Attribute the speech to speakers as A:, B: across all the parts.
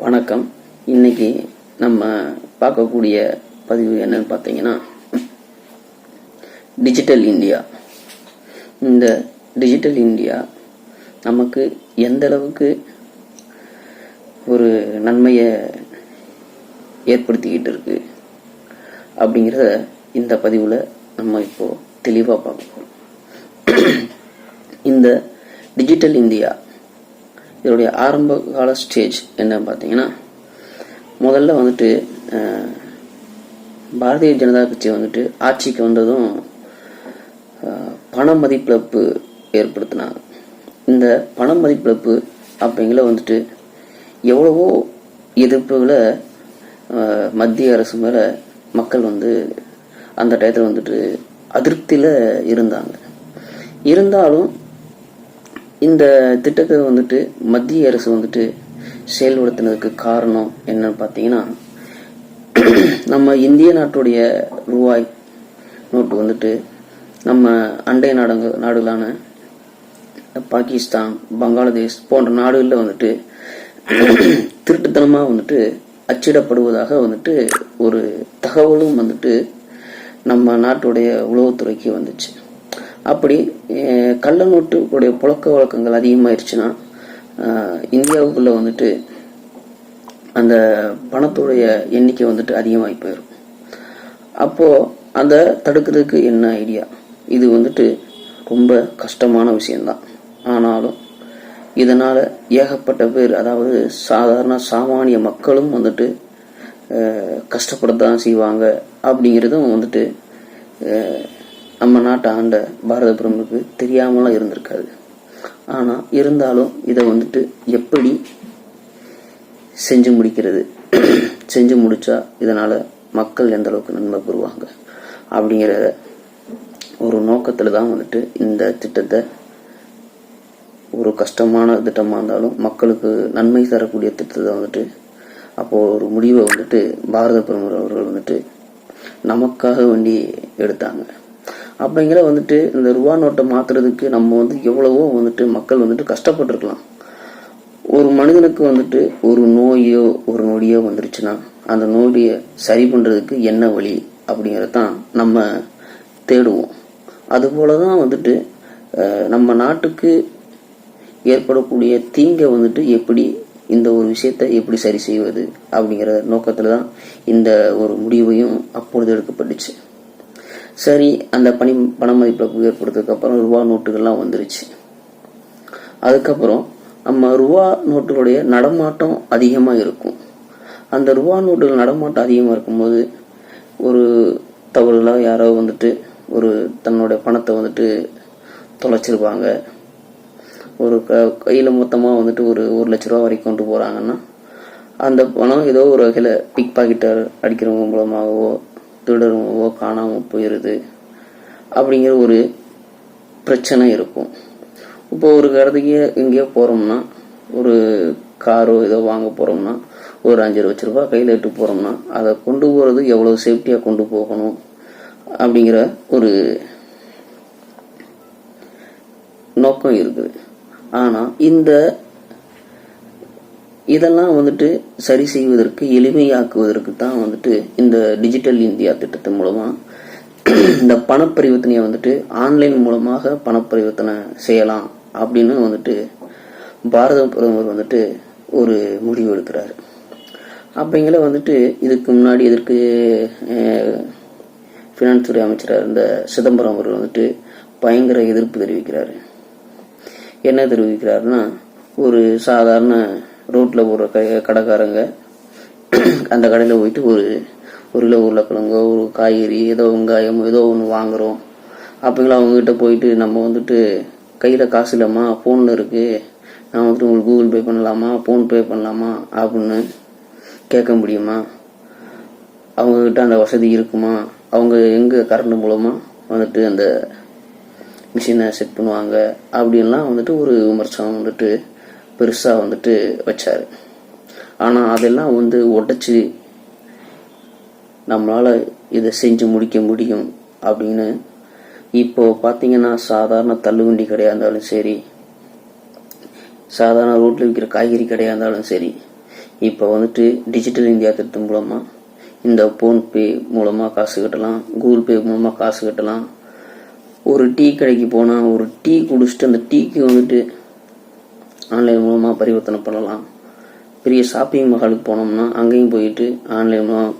A: வணக்கம். இன்னைக்கு நம்ம பார்க்கக்கூடிய பதிவு என்னன்னு பார்த்தீங்கன்னா டிஜிட்டல் இந்தியா இந்த டிஜிட்டல் இந்தியா நமக்கு எந்த அளவுக்கு ஒரு நன்மையை ஏற்படுத்திக்கிட்டு இருக்கு அப்படிங்கிறத இந்த பதிவில் நம்ம இப்போ தெளிவாக பார்க்க போகிறோம் இந்த டிஜிட்டல் இந்தியா இதனுடைய ஆரம்ப கால ஸ்டேஜ் என்ன பார்த்தீங்கன்னா முதல்ல வந்துட்டு பாரதிய ஜனதா கட்சி வந்துட்டு ஆட்சிக்கு வந்ததும் பண மதிப்பிழப்பு ஏற்படுத்தினாங்க. இந்த பண மதிப்பிழப்பு அப்படிங்கிற வந்துட்டு எவ்வளவோ எதிர்ப்புகளை மத்திய அரசு மேலே மக்கள் வந்து அந்த டயத்தில் வந்துட்டு அதிருப்தியில் இருந்தாங்க. இருந்தாலும் இந்த திட்டத்தை வந்துட்டு மத்திய அரசு வந்துட்டு செயல்படுத்தினதுக்கு காரணம் என்னன்னு பார்த்தீங்கன்னா நம்ம இந்திய நாட்டுடைய ரூபாய் நோட்டு வந்துட்டு நம்ம அண்டை நாடுங்க நாடுகளான பாகிஸ்தான் பங்களாதேஷ் போன்ற நாடுகளில் வந்துட்டு திருட்டுத்தனமாக வந்துட்டு அச்சிடப்படுவதாக வந்துட்டு ஒரு தகவலும் வந்துட்டு நம்ம நாட்டுடைய உளவுத்துறைக்கு வந்துச்சு. அப்படி கள்ள நோட்டுடைய புழக்க வழக்கங்கள் அதிகமாயிருச்சுன்னா இந்தியாவுக்குள்ள வந்துட்டு அந்த பணத்துடைய எண்ணிக்கை வந்துட்டு அதிகமாகி போயிடும் அப்போ அதை தடுக்கிறதுக்கு என்ன ஐடியா? இது வந்துட்டு ரொம்ப கஷ்டமான விஷயம்தான். ஆனாலும் இதனால் ஏகப்பட்ட பேர் அதாவது சாதாரண சாமானிய மக்களும் வந்துட்டு அஹ், கஷ்டப்படத்தான் செய்வாங்க அப்படிங்கிறதும் வந்துட்டு நம்ம நாட்டை ஆண்ட பாரத பிரமுக்கு தெரியாமலாம் இருந்திருக்காது. ஆனால் இருந்தாலும் இதை வந்துட்டு எப்படி செஞ்சு முடிக்கிறது? செஞ்சு முடிச்சா இதனால் மக்கள் எந்த அளவுக்கு நன்மை பெறுவாங்க? அப்படிங்கிற ஒரு நோக்கத்தில் தான் வந்துட்டு இந்த திட்டத்தை ஒரு கஷ்டமான திட்டமாக இருந்தாலும் மக்களுக்கு நன்மை தரக்கூடிய திட்டத்தை வந்துட்டு அப்போது ஒரு முடிவை வந்துட்டு பாரத பிரதமர் அவர்கள் வந்துட்டு நமக்காக வேண்டி எடுத்தாங்க. அப்படிங்கிற வந்துட்டு இந்த ரூபா நோட்டை மாற்றுறதுக்கு நம்ம வந்து எவ்வளவோ வந்துட்டு மக்கள் வந்துட்டு கஷ்டப்பட்டுருக்கலாம். ஒரு மனிதனுக்கு வந்துட்டு ஒரு நோயோ ஒரு நொடியோ வந்துருச்சுன்னா அந்த நோயை சரி பண்ணுறதுக்கு என்ன வழி அப்படிங்கறத தான் நம்ம தேடுவோம். அதுபோல தான் வந்துட்டு நம்ம நாட்டுக்கு ஏற்படக்கூடிய தீங்கை வந்துட்டு எப்படி இந்த ஒரு விஷயத்தை எப்படி சரி செய்வது அப்படிங்கிற நோக்கத்தில் தான் இந்த ஒரு முடிவையும் அப்பொழுது எடுக்கப்பட்டுச்சு. சரி அந்த பணி பண மதிப்பிழப்பு ஏற்படுத்ததுக்கப்புறம் ரூபா நோட்டுகள்லாம் வந்துருச்சு. அதுக்கப்புறம் நம்ம ரூபா நோட்டுகளுடைய நடமாட்டம் அதிகமாக இருக்கும். அந்த ரூபா நோட்டுகள் நடமாட்டம் அதிகமாக இருக்கும்போது ஒரு தவறுலாம் யாரோ வந்துட்டு ஒரு தன்னோட பணத்தை வந்துட்டு தொலைச்சிருப்பாங்க. ஒரு க கையில் மொத்தமாக வந்துட்டு ஒரு ஒரு லட்ச ரூபா வரைக்கும் கொண்டு போகிறாங்கன்னா அந்த பணம் ஏதோ ஒரு வகையில் பிக் பாக்கெட்டர் அடிக்கிறவங்க மூலமாகவோ திருடர்களோ காணாமல் போயிடுது அப்படிங்கிற ஒரு பிரச்சனை இருக்கும். இப்போ ஒரு இடத்துக்கு எங்கேயோ போகிறோம்னா ஒரு காரோ ஏதோ வாங்க போகிறோம்னா ஒரு அஞ்சு லட்ச ரூபாய் கையில் இட்டு போகிறோம்னா அதை கொண்டு போகிறது எவ்வளோ சேஃப்டியாக கொண்டு போகணும் அப்படிங்கிற ஒரு நோக்கம் இருக்குது. ஆனால் இந்த இதெல்லாம் வந்துட்டு சரி செய்வதற்கு எளிமையாக்குவதற்கு தான் வந்துட்டு இந்த டிஜிட்டல் இந்தியா திட்டத்தின் மூலமாக இந்த பணப்பரிவர்த்தனையை வந்துட்டு ஆன்லைன் மூலமாக பணப்பரிவர்த்தனை செய்யலாம் அப்படின்னு வந்துட்டு பாரத பிரதமர் வந்துட்டு ஒரு முடிவு எடுக்கிறார். அப்படிங்கிற வந்துட்டு இதுக்கு முன்னாடி இதற்கு ஃபினான்ஸ் துறை அமைச்சராக இருந்த சிதம்பரம் அவர்கள் வந்துட்டு பயங்கர எதிர்ப்பு தெரிவிக்கிறார். என்ன தெரிவிக்கிறாருன்னா ஒரு சாதாரண ரோட்டில் போகிற க கடைக்காரங்க அந்த கடையில் போயிட்டு ஒரு ஒரு கிலோ உருளைக்கிழங்கோ ஒரு காய்கறி ஏதோ வெங்காயம் ஏதோ ஒன்று வாங்குறோம். அப்படிங்களா அவங்கக்கிட்ட போயிட்டு நம்ம வந்துட்டு கையில் காசு இல்லைம்மா ஃபோனில் இருக்குது நான் வந்துட்டு உங்களுக்கு கூகுள் பே பண்ணலாமா ஃபோன்பே பண்ணலாமா அப்படின்னு கேட்க முடியுமா? அவங்கக்கிட்ட அந்த வசதி இருக்குமா? அவங்க எங்கே கரண்ட் மூலமாக வந்துட்டு அந்த மிஷினை செட் பண்ணுவாங்க? அப்படின்லாம் வந்துட்டு ஒரு விமர்சனம் வந்துட்டு பெருசாக வந்துட்டு வச்சார். ஆனால் அதெல்லாம் வந்து உடைச்சி நம்மளால் இதை செஞ்சு முடிக்க முடியும் அப்படின்னு இப்போ பார்த்தீங்கன்னா சாதாரண தள்ளுவண்டி கடையாக இருந்தாலும் சரி சாதாரண ரோட்டில் விற்கிற காய்கறி கடையாக இருந்தாலும் சரி இப்போ வந்துட்டு டிஜிட்டல் இந்தியா திட்டம் மூலமாக இந்த ஃபோன்பே மூலமாக காசு கட்டலாம் கூகுள் பே மூலமாக காசு கட்டலாம். ஒரு டீ கடைக்கு போனால் ஒரு டீ குடிச்சிட்டு அந்த டீக்கு வந்துட்டு ஆன்லைன் மூலமாக பரிவர்த்தனை பண்ணலாம். பெரிய ஷாப்பிங் மஹாலுக்கு போனோம்னா அங்கேயும் போயிட்டு ஆன்லைன் மூலம்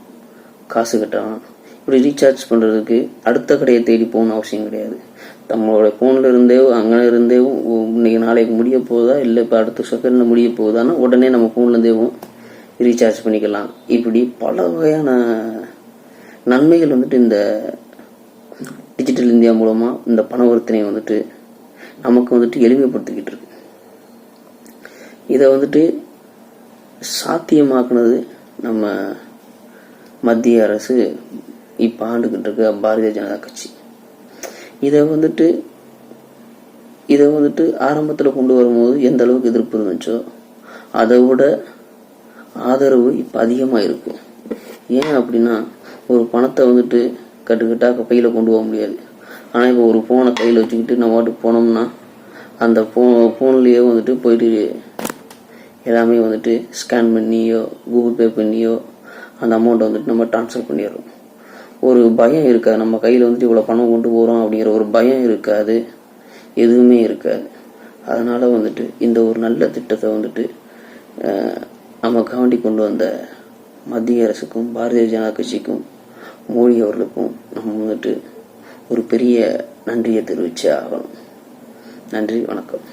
A: காசு கட்டலாம். இப்படி ரீசார்ஜ் பண்ணுறதுக்கு அடுத்த கடையை தேடி போகணும் அவசியம் கிடையாது. நம்மளோட ஃபோனில் இருந்தே அங்கே இருந்தே இன்னைக்கு நாளைக்கு முடிய போகுதா இல்லை இப்போ அடுத்த செகண்டில் முடிய போகுதான்னா உடனே நம்ம ஃபோன்லேருந்தேவும் ரீசார்ஜ் பண்ணிக்கலாம். இப்படி பல வகையான நன்மைகள் வந்துட்டு இந்த டிஜிட்டல் இந்தியா மூலமாக இந்த பணவர்த்தனை வந்துட்டு நமக்கு வந்துட்டு எளிமைப்படுத்திக்கிட்டு இருக்கு. இதை வந்துட்டு சாத்தியமாக்குனது நம்ம மத்திய அரசு இப்போ ஆண்டுகிட்டு இருக்க பாரதிய ஜனதா கட்சி. இதை வந்துட்டு இதை வந்துட்டு ஆரம்பத்தில் கொண்டு வரும்போது எந்த அளவுக்கு எதிர்ப்பு இருந்துச்சோ அதை விட ஆதரவு இப்போ அதிகமாக இருக்கும். ஏன் அப்படின்னா ஒரு பணத்தை வந்துட்டு கட்டுக்கட்டாக கையில் கொண்டு போக முடியாது. ஆனால் இப்போ ஒரு ஃபோனை கையில் வச்சுக்கிட்டு நம்ம வாட்டு போனோம்னா அந்த ஃபோ ஃபோன்லேயே வந்துட்டு போயிட்டு எல்லாமே வந்துட்டு ஸ்கேன் பண்ணியோ கூகுள் பே பண்ணியோ அந்த அமௌண்ட்டை வந்துட்டு நம்ம ட்ரான்ஸ்ஃபர் பண்ணிடுறோம். ஒரு பயம் இருக்காது. நம்ம கையில் வந்துட்டு இவ்வளோ பணம் கொண்டு போகிறோம் அப்படிங்கிற ஒரு பயம் இருக்காது. எதுவுமே இருக்காது. அதனால் வந்துட்டு இந்த ஒரு நல்ல திட்டத்தை வந்துட்டு நம்ம நமக்காண்டி கொண்டு வந்த மத்திய அரசுக்கும் பாரதிய ஜனதா கட்சிக்கும் மோடி அவர்களுக்கும் நம்ம வந்துட்டு ஒரு பெரிய நன்றியை தெரிவிச்சே ஆகணும். நன்றி வணக்கம்.